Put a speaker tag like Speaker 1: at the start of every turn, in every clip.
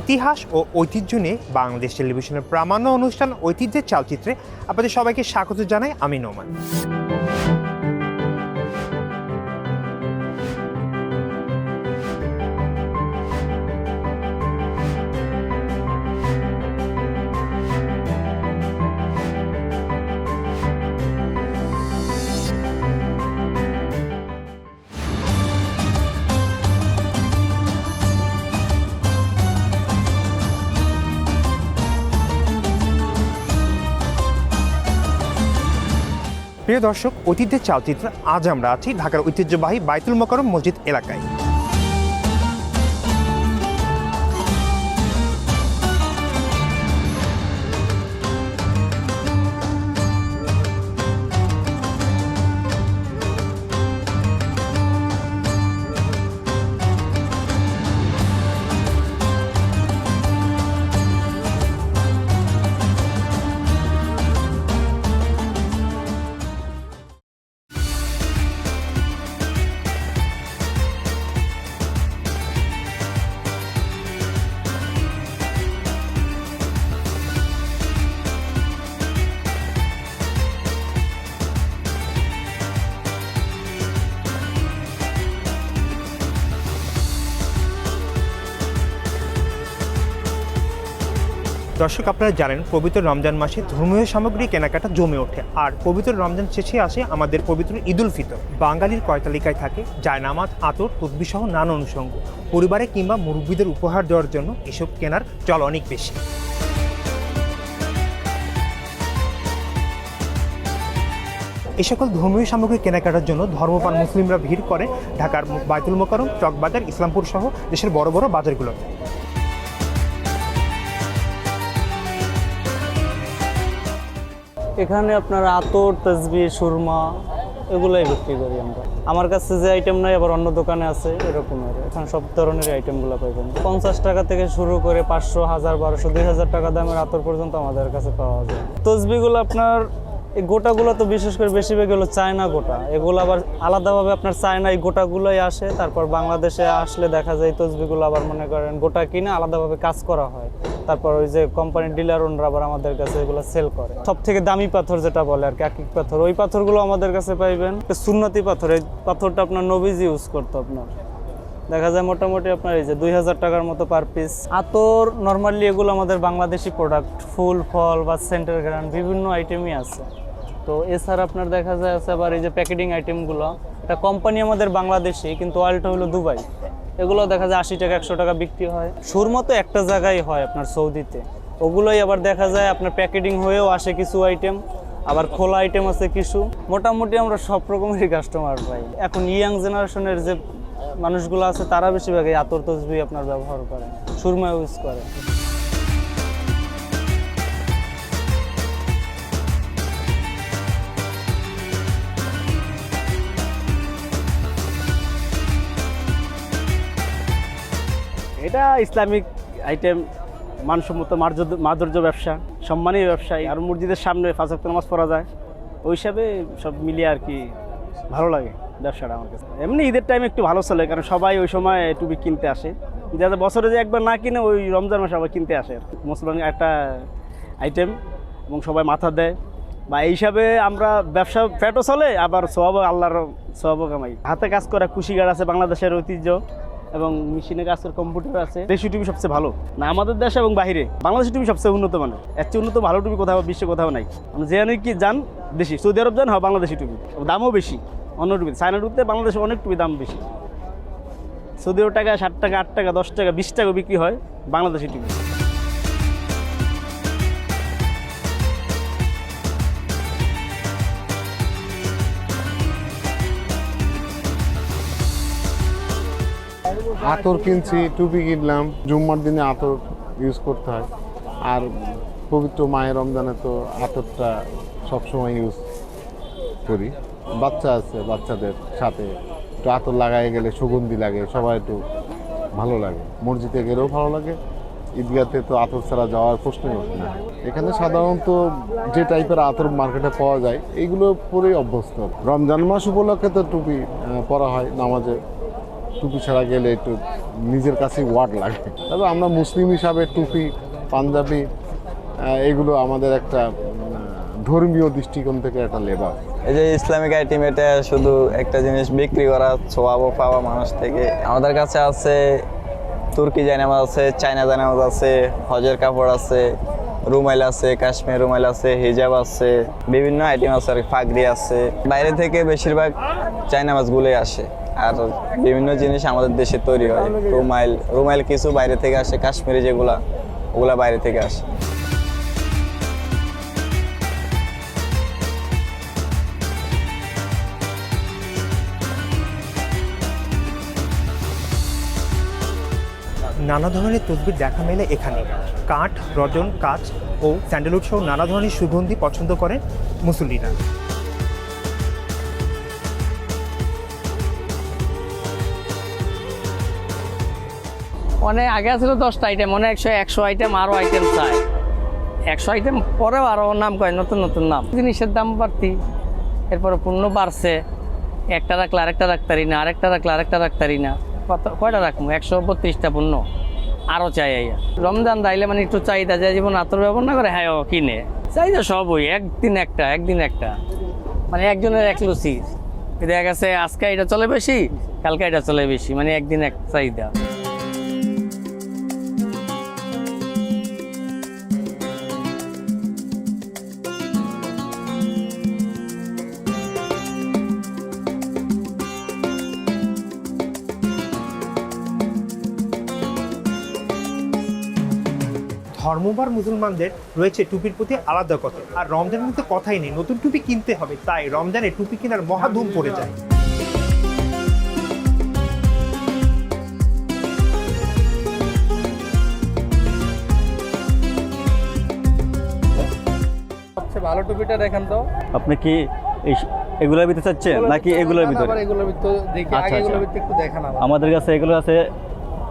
Speaker 1: ইতিহাস ও ঐতিহ্য নিয়ে বাংলাদেশ টেলিভিশনের প্রামাণ্য অনুষ্ঠান ঐতিহ্যের চালচিত্রে আপনাদের সবাইকে স্বাগত জানাই আমি নোমান। প্রিয় দর্শক অতীতের চালচিত্র আজ আমরা আছি ঢাকার ঐতিহ্যবাহী বাইতুল মোকারম মসজিদ এলাকায়। দর্শক, আপনারা জানেন, পবিত্র রমজান মাসে ধর্মীয় সামগ্রী কেনাকাটা জমে ওঠে। আর পবিত্র রমজান শেষে আসে আমাদের পবিত্র ঈদুল ফিতর। বাঙালির কয়তালিকায় থাকে? জায়নামাজ, আতর তদ্বি সহ নানা অনুষঙ্গ। পরিবারে কিংবা মুরব্বীদের উপহার দেওয়ার জন্য এসব কেনার চল অনেক বেশি। এ সকল ধর্মীয় সামগ্রী কেনাকাটার জন্য ধর্মপান মুসলিমরা ভিড় করে ঢাকার বাইতুল মোকারম চকবাজার, ইসলামপুর সহ দেশের বড় বড় বাজারগুলোতে।
Speaker 2: এখানে আপনার আতর তসবি সুরমা, এগুলাই বিক্রি করি আমরা। আমার কাছে যে আইটেম নাই, আবার অন্য দোকানে আছে, এরকমের। এখানে সব ধরনের আইটেমগুলো পাইবেন। পঞ্চাশ টাকা থেকে শুরু করে পাঁচশো, হাজার, বারোশো, দুই হাজার টাকা দামের আতর পর্যন্ত আমাদের কাছে পাওয়া যায়। তসবিগুলো আপনার, এই গোটাগুলো তো বিশেষ করে বেশিরভাগ হলো চায়না গোটা। এগুলো আবার আলাদাভাবে আপনার চায়না এই গোটাগুলোই আসে, তারপর বাংলাদেশে আসলে দেখা যায় তসবিগুলো আবার মনে করেন গোটা কিনে আলাদাভাবে কাজ করা হয়। তারপর ওই যে কোম্পানির ডিলার ওনরা আবার আমাদের কাছে এগুলো সেল করে। সব থেকে দামি পাথর যেটা বলে আর কি, আকিক পাথর। ওই পাথরগুলো আমাদের কাছে পাইবেন। সুন্নতি পাথর। এই পাথরটা আপনার নবীজ ইউজ করতো আপনার। দেখা যায় মোটামুটি আপনার এই যে দুই হাজার টাকার মতো পার পিস আতর নর্মালি এগুলো আমাদের বাংলাদেশি প্রোডাক্ট ফুল, ফল বা সেন্টার গ্রান বিভিন্ন আইটেমই আছে। তো এছাড়া আপনার দেখা যায় আছে আবার এই যে প্যাকেটিং আইটেমগুলো এটা কোম্পানি আমাদের বাংলাদেশি, কিন্তু অয়েলটা হলো দুবাই। এগুলো দেখা যায় আশি টাকা, একশো টাকা বিক্রি হয়। সুরমা তো একটা জায়গায় হয় আপনার সৌদিতে। ওগুলোই আবার দেখা যায় আপনার প্যাকেটিং হয়েও আসে কিছু আইটেম আবার খোলা আইটেম আছে কিছু। মোটামুটি আমরা সব রকমেরই কাস্টমার পাই এখন ইয়াং জেনারেশনের যে মানুষগুলো আছে, তারা বেশিরভাগ আতর তসবি আপনার ব্যবহার করে, সুরমা ইউজ করে।
Speaker 3: এটা ইসলামিক আইটেম মানসম্মত মাধুর্য ব্যবসা, সম্মানীয় ব্যবসায়ী। আর মসজিদের সামনে ফাঁসক্ত নামাজ পড়া যায়। ওই হিসাবে সব মিলিয়ে আর কি ভালো লাগে ব্যবসাটা আমার কাছে। এমনি ঈদের টাইম একটু ভালো চলে, কারণ সবাই ওই সময় টুপি কিনতে আসে। যাতে বছরে যে একবার না কিনে, ওই রমজান মাসে আবার কিনতে আসে। মুসলমান একটা আইটেম এবং সবাই মাথা দেয়। বা এই হিসাবে আমরা ব্যবসা ফ্যাটও চলে, আবার সব আল্লাহর সব কামাই। হাতে কাজ করা কুশিগার আছে, বাংলাদেশের ঐতিহ্য। এবং মেশিনে কাজ করে কম্পিউটার আছে। দেশি টিভি সবচেয়ে ভালো? না আমাদের দেশে এবং বাইরে বাংলাদেশি টিভি সবচেয়ে উন্নত মানের। এর চেয়ে উন্নত ভালো টিভি কোথাও বিশ্বে কোথাও নাই। আপনি যে কি যান দেশি। সৌদি আরব যান হয় বাংলাদেশি টিভি। দামও বেশি। অন্য টিভি চায়না টুপিতে বাংলাদেশে অনেক টুপি দাম বেশি। সৌদি আরব টাকা ষাট টাকা আট টাকা দশ টাকা বিশ টাকা বিক্রি হয় বাংলাদেশি টুপি
Speaker 4: আতর কিনছি, টুপি কিনলাম। জুম্মার দিনে আতর ইউজ করতে হয়। আর পবিত্র মায়ের রমজানে তো আতরটা সবসময় ইউজ করি। বাচ্চা আছে, বাচ্চাদের সাথে একটু আতর লাগাই গেলে সুগন্ধি লাগে, সবাই একটু ভালো লাগে। মসজিদে গেলেও ভালো লাগে, ঈদগাতে তো আতর ছাড়া যাওয়ার প্রশ্নই ওঠে না। এখানে সাধারণত যে টাইপের আতর মার্কেটে পাওয়া যায় এইগুলো পরেই অভ্যস্ত। রমজান মাস উপলক্ষে তো টুপি পরা হয় নামাজে। টুপি ছাড়া গেলে একটু নিজের কাছে ওয়ার্ড লাগে। তবে আমরা মুসলিম হিসাবে টুপি, পাঞ্জাবি এগুলো আমাদের একটা ধর্মীয় দৃষ্টিকোণ থেকে একটা লেবার
Speaker 5: এই যে ইসলামিক আইটেম এটা শুধু একটা জিনিস বিক্রি করা ছোয়াবো পাওয়া মানুষ থেকে। আমাদের কাছে আছে তুর্কি জায়নামাজ আছে, চায়না জায়নামাজ আছে, হজের কাপড় আছে, রুমাইল আছে, কাশ্মীর রুমাইল আছে, হিজাব আছে, বিভিন্ন আইটেম আছে আর পাগড়ি আছে। বাইরে থেকে বেশিরভাগ চায়না মাছগুলোই আসে। আর বিভিন্ন জিনিস আমাদের দেশে তৈরি হয়। রুমাইল রুমাইল কিছু বাইরে থেকে আসে, কাশ্মীরি যেগুলা, ওগুলা বাইরে থেকে আসে।
Speaker 1: নানা ধরনের তসবির দেখা মেলে এখানে। কাঠ, রজন, কাচ ও স্যান্ডেলউড সহ নানা ধরনের সুগন্ধি পছন্দ করে মুসল্লিরা।
Speaker 6: অনেক আগে ছিল দশটা আইটেম মনে একশো একশো আইটেম আরও আইটেম চাই। একশো আইটেম পরেও আরও নাম কয়, নতুন নতুন নাম। জিনিসের দাম বাড়তি, এরপরে পণ্য বাড়ছে। একটা রাখলে আরেকটা রাখতারি না, আরেকটা রাখলে আরেকটা রাখতারি না। কত, কয়টা রাখব? একশো বত্রিশটা পণ্য আরও চাই আইয়া। রমজান দাইলে মানে একটু চাহিদা যায় জীবন আতর ব্যবহার না করে হ্যাঁ কিনে। চাহিদা সবই, একদিন একটা একদিন একটা। মানে একজনের এক লুচি। দেখা গেছে, আজকে এটা চলে বেশি, কালকে এটা চলে বেশি মানে একদিন এক চাহিদা।
Speaker 1: ধর্মবার মুসলমানদের রয়েছে টুপির প্রতি আলাদা কথা। আর রমজানের মধ্যে কথাই নেই নতুন টুপি কিনতে হবে তাই রমজানে টুপি কেনার মহাধুম পড়ে যায়।
Speaker 7: সবচেয়ে ভালো টুপিটা দেখেন তো।
Speaker 8: আপনি কি এই এগুলোর ভিতরে চাচ্ছেন নাকি এগুলোর ভিতরে?
Speaker 7: এগুলোর ভিতরে দেখি
Speaker 8: আচ্ছা,
Speaker 7: আগে এগুলোর
Speaker 8: আচ্ছা।
Speaker 7: ভিতরে একটু দেখান
Speaker 8: আমাদের কাছে এগুলো আছে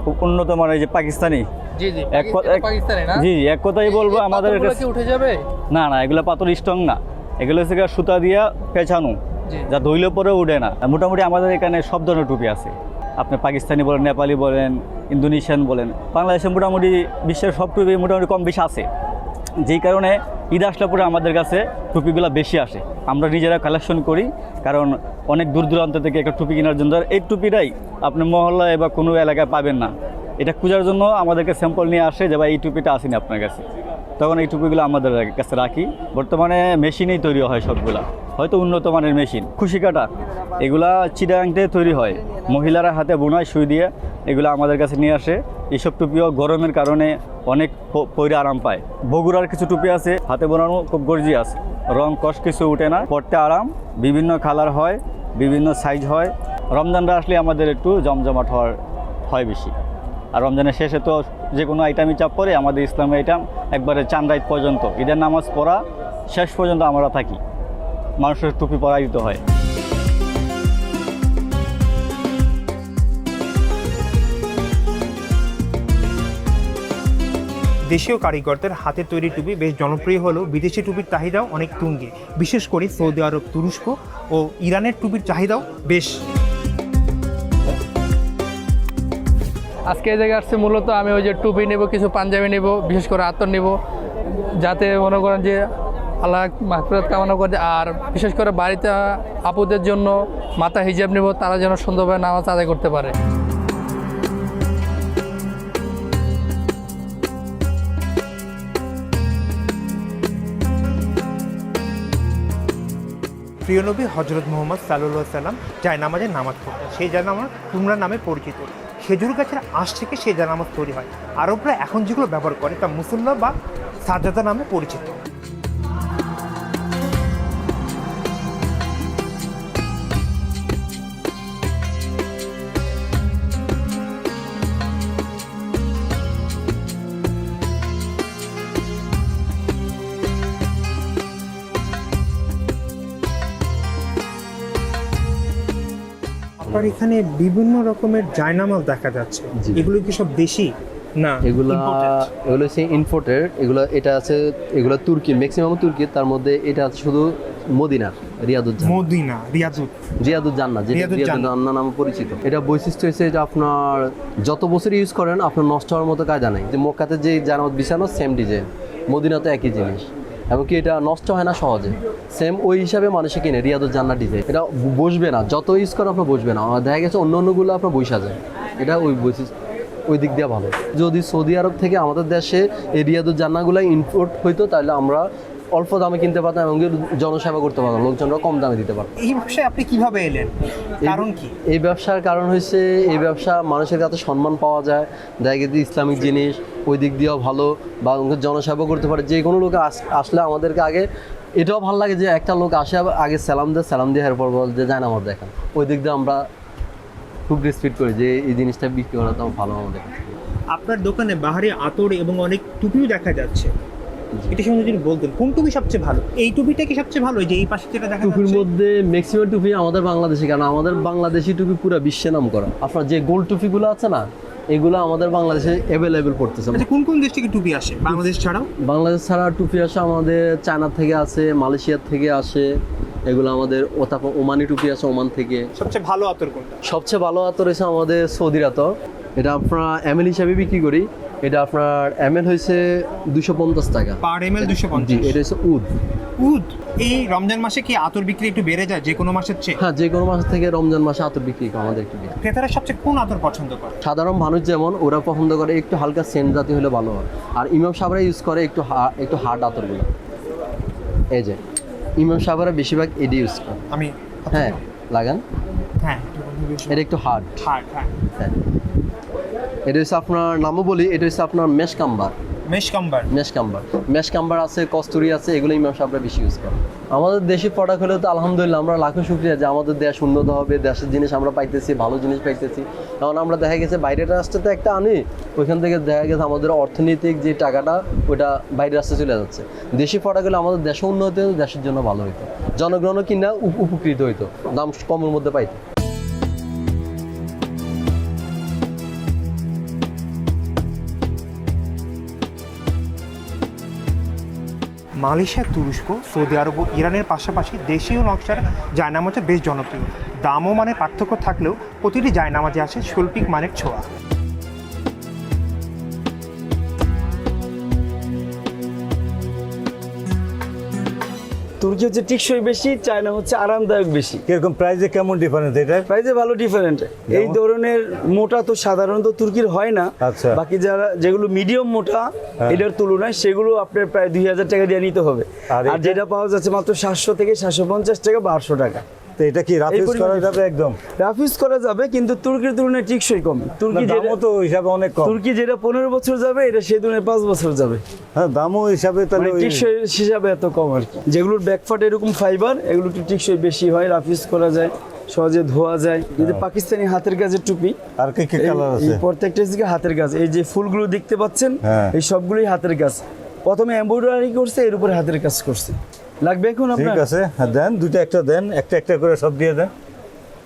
Speaker 8: খুব উন্নত মানের এই যে পাকিস্তানি।
Speaker 7: জি জি।
Speaker 8: এক
Speaker 7: পাকিস্তানি- না?
Speaker 8: জি জি এক কথাই বলব আমাদের
Speaker 7: কি উঠে যাবে?
Speaker 8: না না এগুলো পাথর স্ট্রং না। এগুলো হচ্ছে সুতা দিয়া পেঁচানো
Speaker 7: জি।
Speaker 8: যা ধইলে পরে উঠে না। মোটামুটি আমাদের এখানে সব ধরনের টুপি আছে। আপনি পাকিস্তানি বলেন নেপালি বলেন ইন্দোনেশিয়ান বলেন বাংলাদেশে মোটামুটি বিশ্বের সব টুপি মোটামুটি কম বেশি আছে। যেই কারণে ঈদ আসলে পরে আমাদের কাছে টুপিগুলো বেশি আসে। আমরা নিজেরা কালেকশন করি কারণ অনেক দূর দূরান্ত থেকে একটা টুপি কেনার জন্য। এই টুপিটাই আপনি মহল্লায় বা কোনো এলাকায় পাবেন না। এটা খোঁজার জন্য আমাদেরকে স্যাম্পল নিয়ে আসে যে, ভাই, এই টুপিটা আসেনি আপনার কাছে। তখন এই টুপিগুলো আমাদের কাছে রাখি। বর্তমানে মেশিনেই তৈরি হয় সবগুলা। হয়তো উন্নত মানের মেশিন। খুশি কাটা। এগুলা চিটাংতে তৈরি হয়। মহিলারা হাতে বোনায় সুই দিয়ে এগুলো আমাদের কাছে নিয়ে আসে। এইসব টুপিও গরমের কারণে অনেক পরে আরাম পায়। বগুড়ার কিছু টুপি আছে। হাতে বোনানো খুব গর্জিয়াস। রং কষ কিছু উঠে না। পরতে আরাম। বিভিন্ন কালার হয়। বিভিন্ন সাইজ হয়। রমজানরা আসলে আমাদের একটু জমজমাট হওয়ার হয় বেশি। আর রমজানের শেষে তো যে কোনো আইটেমই চাপ পড়ে আমাদের ইসলামী আইটেম একবারে চান রাইত পর্যন্ত। ঈদের নামাজ পড়া শেষ পর্যন্ত আমরা থাকি। মানুষের টুপি পরাই দিতে হয়।
Speaker 1: দেশীয় কারিগরদের হাতে তৈরি টুপি বেশ জনপ্রিয় হলেও বিদেশি টুপির চাহিদাও অনেক তুঙ্গে। বিশেষ করে সৌদি আরব, তুরস্ক ও ইরানের টুপির চাহিদাও বেশ
Speaker 7: আজকে এই জায়গায় আসছে মূলত আমি ওই যে টুপি নেব, কিছু পাঞ্জাবি নেব, বিশেষ করে আতর নেব, যাতে মনে করেন যে আল্লাহ মাহফিরত কামনা করে আর বিশেষ করে বাড়িতে আপুদের জন্য মাথা হিজাব নেব, তারা যেন সুন্দরভাবে নামাজ আদায় করতে পারে।
Speaker 1: প্রিয় নবী হজরত মোহাম্মদ সাল্লাহ সাল্লাম জায়নামাজের নামাজ পড়তেন, সেই জায়নামাজ তুমরা নামে পরিচিত। খেজুর গাছের আঁশ থেকে সেই জানামত তৈরি হয়। আরবরা এখন যেগুলো ব্যবহার করে তা মুসল্লা বা সাজাদা নামে পরিচিত। আপনার এখানে বিভিন্ন রকমের জায়নামাজ দেখা যাচ্ছে। এগুলো কি সব দেশি? না
Speaker 9: এগুলা এগুলো হচ্ছে ইনপোর্টেড এগুলো এটা আছে এগুলো তুর্কির ম্যাক্সিমাম তুর্কির তার মধ্যে এটা আছে শুধু মদিনার রিয়াদুজ্জান্না
Speaker 1: মদিনা রিয়াজুত
Speaker 9: রিয়াদুজ্জান্না যেটা
Speaker 1: রিয়াদুজ্জান্না।
Speaker 9: রিয়াদুজ্জান্না নামে পরিচিত। এটা বৈশিষ্ট্য হচ্ছে যে আপনার যত বছর ইউজ করেন আপনার নষ্ট হওয়ার মতো কায়দা নেই। যে মক্কাতে যে জানামত বিছানো সেম ডিজাইন মদিনাতে একই জিনিস। এমনকি এটা নষ্ট হয় না সহজে? সেম ওই হিসাবে মানুষে কিনে রিয়াদুজ্জান্না ডিজাইন এটা বসবে না, যত ইউজ করে আপনার বসবে না। দেখা গেছে অন্য অন্যগুলো আপনার বৈশা যায় এটা ওই বৈশিষ্ট্য ওই দিক দিয়ে ভালো। যদি সৌদি আরব থেকে আমাদের দেশে এই রিয়াদুজ্জান্নাগুলো ইম্পোর্ট হইতো, তাহলে আমরা অল্প দামে কিনতে পারতাম এবং জনসেবা করতে পারতাম লোকজনরা কম দামে দিতে পারতাম
Speaker 1: এই ব্যবসায় আপনি কীভাবে এলেন? কারণ কি?
Speaker 9: এই ব্যবসার কারণ হচ্ছে এই ব্যবসা মানুষের কাছে সম্মান পাওয়া যায় দেখা গেছে ইসলামিক জিনিস ওই দিক দিয়েও ভালো বা জনসেবা করতে পারে যে কোনো লোক আস- আসলে আমাদেরকে আগে এটাও ভালো লাগে যে একটা লোক আসে আগে সালাম দেয় সালাম দিয়ে এরপর বল যে যায় না আমার দেখা ওই দিক দিয়ে আমরা খুব রেসপেক্ট করি যে এই জিনিসটা বিক্রি করা তো ভালো আমাদের
Speaker 1: আপনার দোকানে বাহারি আতর এবং অনেক টুপিও দেখা যাচ্ছে। এটা সম্বন্ধে যদি বলতেন কোন টুপি সবচেয়ে ভালো? এই টুপিটা কি সবচেয়ে ভালো? যে এই পাশে যেটা দেখা
Speaker 9: টুপির মধ্যে ম্যাক্সিমাম টুপি আমাদের বাংলাদেশি কারণ আমাদের বাংলাদেশি টুপি পুরো বিশ্বে নাম করা আপনার যে গোল টুপিগুলো আছে না এগুলো আমাদের বাংলাদেশে অ্যাভেলেবেল পড়তেছে।
Speaker 1: আচ্ছা কোন কোন দেশ থেকে টুপি আসে? বাংলাদেশ ছাড়াও?
Speaker 9: বাংলাদেশ ছাড়া টুপি আসে আমাদের চায়না থেকে আসে মালয়েশিয়ার থেকে আসে এগুলো আমাদের ও তারপর ওমানি টুপি আছে ওমান থেকে।
Speaker 1: সবচেয়ে ভালো আতর কোনটা?
Speaker 9: সবচেয়ে ভালো আতর হয়েছে আমাদের সৌদির আতর। এটা আপনার এমএল হিসাবে বিক্রি করি। এটা আপনার এমএল হয়েছে দুশো পঞ্চাশ টাকা।
Speaker 1: পার এম এল দুশো পঞ্চাশ?
Speaker 9: এটা হচ্ছে উদ।
Speaker 1: উদ? এই রমজান মাসে কি আতর বিক্রি একটু বেড়ে যায় যে কোনো মাসের চেয়ে?
Speaker 9: হ্যাঁ যে কোনো মাস থেকে রমজান মাসে আতর বিক্রি করে আমাদের একটু বেশি।
Speaker 1: ক্রেতারা সবচেয়ে কোন আতর পছন্দ করে?
Speaker 9: সাধারণ মানুষ যেমন ওরা পছন্দ করে একটু হালকা সেন্ট জাতীয় হলে ভালো হয়। আর ইমাম সাহেবরা ইউজ করে একটু একটু হার্ড আতরগুলো। এই যে ইমাম সাহেবরা বেশিরভাগ এডি ইউজ করে।
Speaker 1: আমি
Speaker 9: হ্যাঁ লাগান।
Speaker 1: হ্যাঁ।
Speaker 9: এটা একটু হার্ড
Speaker 1: হ্যাঁ হ্যাঁ।
Speaker 9: হ্যাঁ। এটা হচ্ছে আপনার নামও বলি এটা হচ্ছে আপনার মেশ কাম্বার
Speaker 1: মেশ কাম্বার
Speaker 9: মেশ কাম্বার মেশ কাম্বার আছে কস্তুরি আছে এগুলো ইমাম সাহেবরা বেশি ইউজ করে। আমাদের দেশি প্রোডাক্ট হলে তো আলহামদুলিল্লাহ আমরা লাখো শুক্রিয়া যে আমাদের দেশ উন্নত হবে দেশের জিনিস আমরা পাইতেছি ভালো জিনিস পাইতেছি। কারণ আমরা দেখা গেছে বাইরের রাষ্ট্রতে একটা আনি ওইখান থেকে দেখা গেছে আমাদের অর্থনৈতিক যে টাকাটা ওটা বাইরের রাষ্ট্রে চলে যাচ্ছে। দেশি প্রোডাক্ট হলে আমাদের দেশও উন্নত হতো দেশের জন্য ভালো হতো জনগণও কিনা উপ- উপকৃত হইতো দাম কমের মধ্যে পাইতো।
Speaker 1: মালয়েশিয়া তুরস্ক, সৌদি আরব ও ইরানের পাশাপাশি দেশীয় নকশার জায়নামাজে বেশ জনপ্রিয়। দামও মানে পার্থক্য থাকলেও প্রতিটি জায়নামাজে আসে শৈল্পিক মানের ছোঁয়া।
Speaker 10: তুর্কি হচ্ছে টিকসই বেশি চায়না হচ্ছে আরামদায়ক বেশি।
Speaker 11: কীরকম প্রাইসে কেমন ডিফারেন্স এটা?
Speaker 10: প্রাইসে ভালো ডিফারেন্ট এই ধরনের মোটা তো সাধারণত তুর্কির হয় না।
Speaker 11: আচ্ছা। হ্যাঁ।
Speaker 10: বাকি যারা যেগুলো মিডিয়াম মোটা এটার তুলনায় সেগুলো আপনার প্রায় দুই হাজার টাকা দিয়ে নিতে হবে।
Speaker 11: আর
Speaker 10: আর যেটা পাওয়া যাচ্ছে মাত্র সাতশো থেকে সাতশো পঞ্চাশ টাকা বারশো টাকা।
Speaker 11: তো এটা কি রাফ ইউজ করা যাবে একদম?
Speaker 10: করা যাবে কিন্তু তুর্কির তুলনায় টিকসই কম। তুর্কি
Speaker 11: দামও তো হিসাবে অনেক কম।
Speaker 10: তুর্কি যেটা পনেরো বছর যাবে এটা সেই তুলনায় পাঁচ বছর যাবে।
Speaker 11: হ্যাঁ দামও হিসাবে তাহলে
Speaker 10: মানে টিকসই হিসাবে এত কম আর কি। যেগুলোর ব্যাকফাট এরকম ফাইবার এগুলো একটু টিকসই বেশি হয় রাফিউজ করা যায় সহজে ধোয়া যায়। কিন্তু পাকিস্তানি হাতের কাজের টুপি
Speaker 11: আর কি কি কালার আছে?
Speaker 10: প্রত্যেকটা দিকে হাতের কাজ এই যে ফুলগুলো দেখতে পাচ্ছেন
Speaker 11: হ্যাঁ।
Speaker 10: এই সবগুলোই হাতের কাজ প্রথমে এমব্রয়ডারি করছে এর উপরে হাতের কাজ করছে। লাগবে এখন
Speaker 11: ঠিক আছে দেন দুটো একটা দেন একটা একটা করে সব দিয়ে দেন।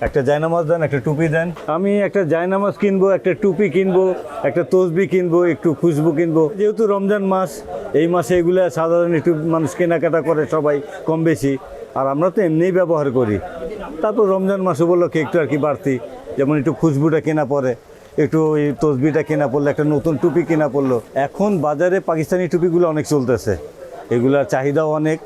Speaker 11: একটা জায়নামাজ দেন একটা টুপি দেন। আমি একটা জায়নামাজ কিনবো একটা টুপি কিনবো একটা তসবি কিনবো একটু খুশবু কিনবো। যেহেতু রমজান মাস এই মাসে এগুলো সাধারণ একটু মানুষ কেনাকাটা করে সবাই কম বেশি। আর আমরা তো এমনিই ব্যবহার করি। তারপর রমজান মাস উপলক্ষে একটু আর কি বাড়তি। যেমন একটু খুশবুটা কেনা পড়ে একটু ওই তসবিটা কেনা পড়ল একটা নতুন টুপি কেনা পড়ল। এখন বাজারে পাকিস্তানি টুপিগুলো অনেক চলতেছে। এগুলার চাহিদাও অনেক।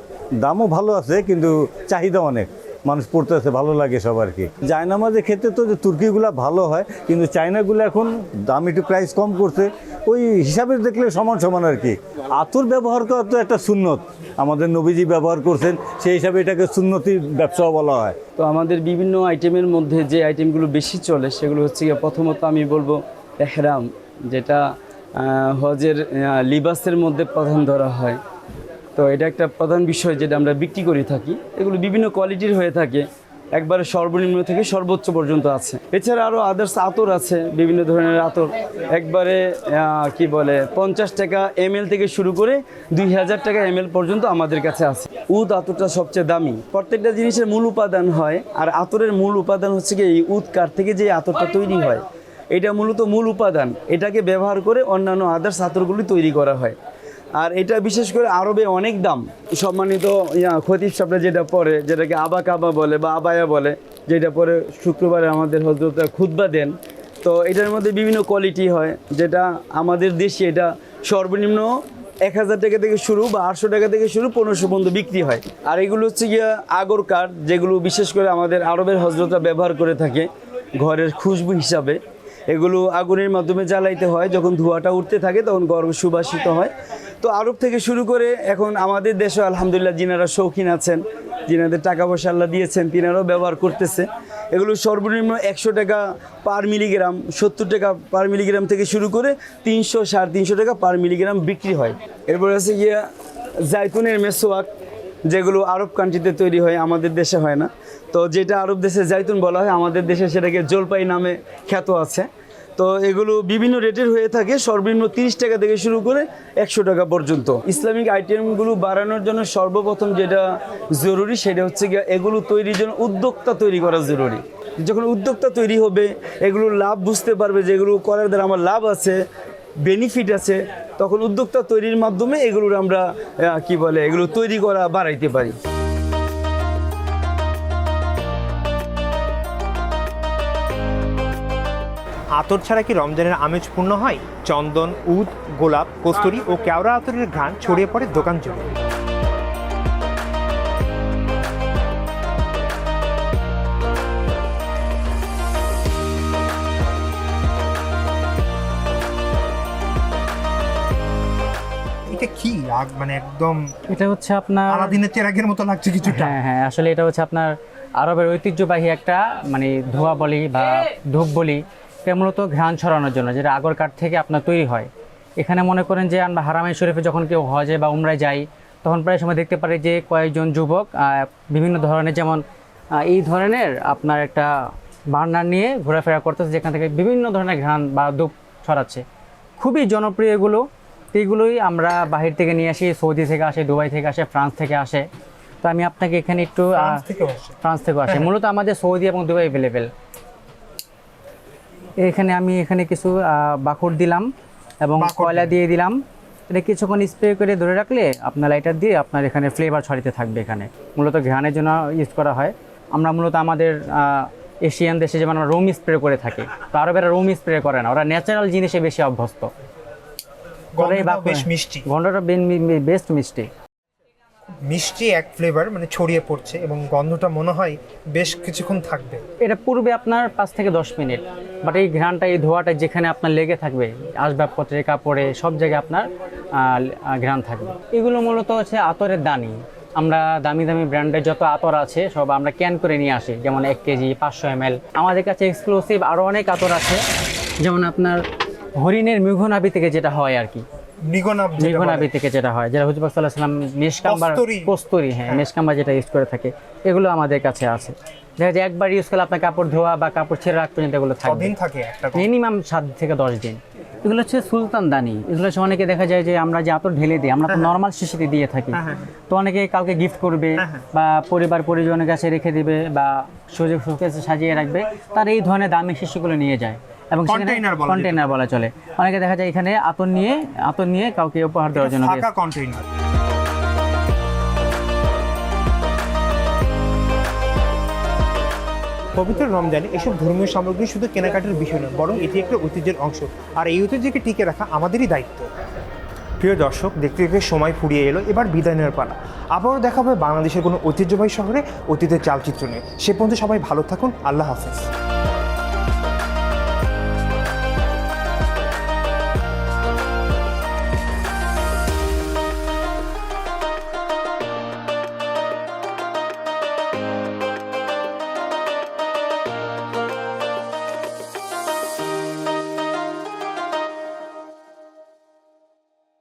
Speaker 11: দামও ভালো আছে, কিন্তু চাহিদা অনেক। মানুষ পড়তে পড়তেছে, ভালো লাগে সবার কি। জায়নামাজের ক্ষেত্রে তো যে তুর্কিগুলা ভালো হয়, কিন্তু চায়নাগুলো এখন দাম একটু প্রাইস কম করছে। ওই হিসাবে দেখলে সমান সমান আর কি। আতর ব্যবহার করা তো একটা সুন্নত। আমাদের নবীজি ব্যবহার করছেন, সেই হিসাবে এটাকে সুন্নতির ব্যবসাও বলা হয়।
Speaker 10: তো আমাদের বিভিন্ন আইটেমের মধ্যে যে আইটেমগুলো বেশি চলে, সেগুলো হচ্ছে গিয়ে প্রথমত আমি বলব এহরাম, যেটা হজের লিবাসের মধ্যে প্রধান ধরা হয়। তো এটা একটা প্রধান বিষয় যেটা আমরা বিক্রি করে থাকি। এগুলো বিভিন্ন কোয়ালিটির হয়ে থাকে। একবারে সর্বনিম্ন থেকে সর্বোচ্চ পর্যন্ত আছে। এছাড়া আরও আদার্স আতর আছে, বিভিন্ন ধরনের আতর। একবারে কি বলে, পঞ্চাশ টাকা এম থেকে শুরু করে দুই হাজার টাকা এম পর্যন্ত আমাদের কাছে আছে। উদ আতরটা সবচেয়ে দামি। প্রত্যেকটা জিনিসের মূল উপাদান হয়। আর আতরের মূল উপাদান হচ্ছে কি, এই উদ কাঠ থেকে যে আতরটা তৈরি হয়, এটা মূলত মূল উপাদান। এটাকে ব্যবহার করে অন্যান্য আদার্স আতরগুলি তৈরি করা হয়। আর এটা বিশেষ করে আরবে অনেক দাম। সম্মানিত খতিব সাহেবরা যেটা পরে, যেটাকে আবা কাবা বলে বা আবায়া বলে, যেটা পরে শুক্রবারে আমাদের হজরত খুতবা দেন। তো এটার মধ্যে বিভিন্ন কোয়ালিটি হয়, যেটা আমাদের দেশে এটা সর্বনিম্ন এক হাজার টাকা থেকে শুরু বা আটশো টাকা থেকে শুরু পনেরোশো পর্যন্ত বিক্রি হয়। আর এগুলো হচ্ছে গিয়া আগর কাঠ, যেগুলো বিশেষ করে আমাদের আরবের হজরতরা ব্যবহার করে থাকে ঘরের খুশবু হিসাবে। এগুলো আগুনের মাধ্যমে জ্বালাইতে হয়, যখন ধোঁয়াটা উঠতে থাকে তখন গরম সুবাসিত হয়। তো আরব থেকে শুরু করে এখন আমাদের দেশে আলহামদুলিল্লাহ যিনারা শৌখিন আছেন। যিনাদের টাকা পয়সা আল্লাহ দিয়েছেন, তিনারাও ব্যবহার করতেছে। এগুলো সর্বনিম্ন একশো টাকা পার মিলিগ্রাম সত্তর টাকা পার মিলিগ্রাম থেকে শুরু করে তিনশো, সাড়ে তিনশো টাকা পার মিলিগ্রাম বিক্রি হয়। এরপর আছে গিয়া জাইতুনের মেসোয়াক, যেগুলো আরব কান্ট্রিতে তৈরি হয়, আমাদের দেশে হয় না। তো যেটা আরব দেশে জাইতুন বলা হয়, আমাদের দেশে সেটাকে জলপাই নামে খ্যাত আছে। তো এগুলো বিভিন্ন রেটের হয়ে থাকে, সর্বনিম্ন তিরিশ টাকা থেকে শুরু করে একশো টাকা পর্যন্ত। ইসলামিক আইটেমগুলো বাড়ানোর জন্য সর্বপ্রথম যেটা জরুরি সেটা হচ্ছে গিয়ে এগুলো তৈরির জন্য উদ্যোক্তা তৈরি করা জরুরি। যখন উদ্যোক্তা তৈরি হবে এগুলোর লাভ বুঝতে পারবে যে এগুলো করার দ্বারা আমার লাভ আছে বেনিফিট আছে, তখন উদ্যোক্তা তৈরির মাধ্যমে এগুলোর আমরা কি বলে, এগুলো তৈরি করা বাড়াইতে পারি।
Speaker 1: আতর ছাড়া কি রমজানের আমেজ পূর্ণ হয়? চন্দন উদ গোলাপ কস্তুরি ও কেওড়া আতরের ঘ্রাণ ছড়িয়ে পড়ে দোকান জুড়ে। এটা কি আগ মানে একদম
Speaker 12: এটা হচ্ছে আপনার
Speaker 1: আলাদিনের চেরাগের মতো লাগছে কিছুটা।
Speaker 12: হ্যাঁ হ্যাঁ আসলে এটা হচ্ছে আপনার আরবের ঐতিহ্যবাহী একটা মানে ধোয়া বলি বা ধূপ বলি এটা মূলত ঘ্রাণ ছড়ানোর জন্য যেটা আগর কাঠ থেকে আপনার তৈরি হয়। এখানে মনে করেন যে আমরা হারামাই শরীফে যখন কেউ হজে বা উমরায় যাই তখন প্রায় সময় দেখতে পারি যে কয়েকজন যুবক বিভিন্ন ধরনের যেমন এই ধরনের আপনার একটা বার্নার নিয়ে ঘোরাফেরা করতেছে যেখান থেকে বিভিন্ন ধরনের ঘ্রাণ বা ধূপ ছড়াচ্ছে। খুবই জনপ্রিয় এগুলো। তো এগুলোই আমরা বাহির থেকে নিয়ে আসি সৌদি থেকে আসে দুবাই থেকে আসে ফ্রান্স থেকে আসে। তো আমি আপনাকে এখানে একটু
Speaker 1: ফ্রান্স থেকে আসে।
Speaker 12: আসে। মূলত আমাদের সৌদি এবং দুবাই অ্যাভেলেবেল এখানে আমি এখানে কিছু বাকুর দিলাম এবং কয়লা দিয়ে দিলাম। এটা কিছুক্ষণ স্প্রে করে ধরে রাখলে আপনার লাইটার দিয়ে আপনার এখানে ফ্লেভার ছড়িতে থাকবে এখানে। মূলত ঘ্রাণের জন্য ইউজ করা হয়। আমরা মূলত আমাদের এশিয়ান দেশে যেমন আমরা রুম স্প্রে করে থাকি তো আরবেরা রুম স্প্রে করে না। ওরা ন্যাচারাল জিনিসে বেশি অভ্যস্ত। বাকুর-
Speaker 1: বেশ মিষ্টি।
Speaker 12: গন্ধটা বেস্ট মিষ্টি।
Speaker 1: মিষ্টি এক ফ্লেভার মানে ছড়িয়ে পড়ছে এবং গন্ধটা মনে হয় বেশ কিছুক্ষণ থাকবে।
Speaker 12: এটা পূর্বে আপনার পাঁচ থেকে দশ মিনিট বাট এই ঘ্রাণটা, এই ধোয়াটা যেখানে আপনার লেগে থাকবে আসবাবপত্রে কাপড়ে, সব জায়গায় আপনার ঘ্রাণ থাকবে। এগুলো মূলত হচ্ছে আতরের দানি। আমরা দামি দামি ব্র্যান্ডের যত আতর আছে, সব আমরা ক্যান করে নিয়ে আসি, যেমন এক কেজি, পাঁচশো এম আমাদের কাছে এক্সক্লুসিভ আরও অনেক আতর আছে, যেমন আপনার হরিণের মৃগনাভি থেকে যেটা হয় আর কি।
Speaker 1: মৃগনাভ
Speaker 12: মৃগনাভি থেকে যেটা হয় যেটা হুজুর সাল্লাহ সাল্লাম মেশকাম্বার
Speaker 1: কস্তুরি।
Speaker 12: হ্যাঁ মেশকাম্বার যেটা ইউজ করে থাকে এগুলো আমাদের কাছে আছে। দেখা যায় একবার ইউজ করলে আপনার কাপড় ধোয়া বা কাপড় ছেঁড়ে রাখ পর্যন্ত এগুলো থাকবে।
Speaker 1: থাকে
Speaker 12: মিনিমাম সাত থেকে দশ দিন। এগুলো হচ্ছে সুলতান দানি। এগুলো হচ্ছে অনেকে দেখা যায় যে আমরা যে আতর ঢেলে দিই আমরা তো নর্মাল শিশিতে দিয়ে থাকি। তো অনেকে কাউকে গিফট করবে বা পরিবার পরিজনের কাছে রেখে দিবে বা সুযোগ সুখে সাজিয়ে রাখবে তার এই ধরনের দামি শিশুগুলো নিয়ে যায়। এবং
Speaker 1: Container বলা যেটা।
Speaker 12: কন্টেনার বলা চলে। অনেকে দেখা যায় এখানে আতর নিয়ে আতর নিয়ে কাউকে উপহার দেওয়ার জন্য
Speaker 1: ফাঁকা কন্টেইনার পবিত্র রমজানে এসব ধর্মীয় সামগ্রী শুধু কেনাকাটার বিষয় নয় বরং এটি একটা ঐতিহ্যের অংশ। আর এই ঐতিহ্যকে টিকে রাখা আমাদেরই দায়িত্ব। প্রিয় দর্শক দেখতে দেখতে সময় ফুরিয়ে এলো এবার বিদায় নেওয়ার পালা। আবারও দেখা হবে বাংলাদেশের কোনো ঐতিহ্যবাহী শহরে অতীতের চালচিত্র নিয়ে। সে পর্যন্ত সবাই ভালো থাকুন আল্লাহ হাফেজ।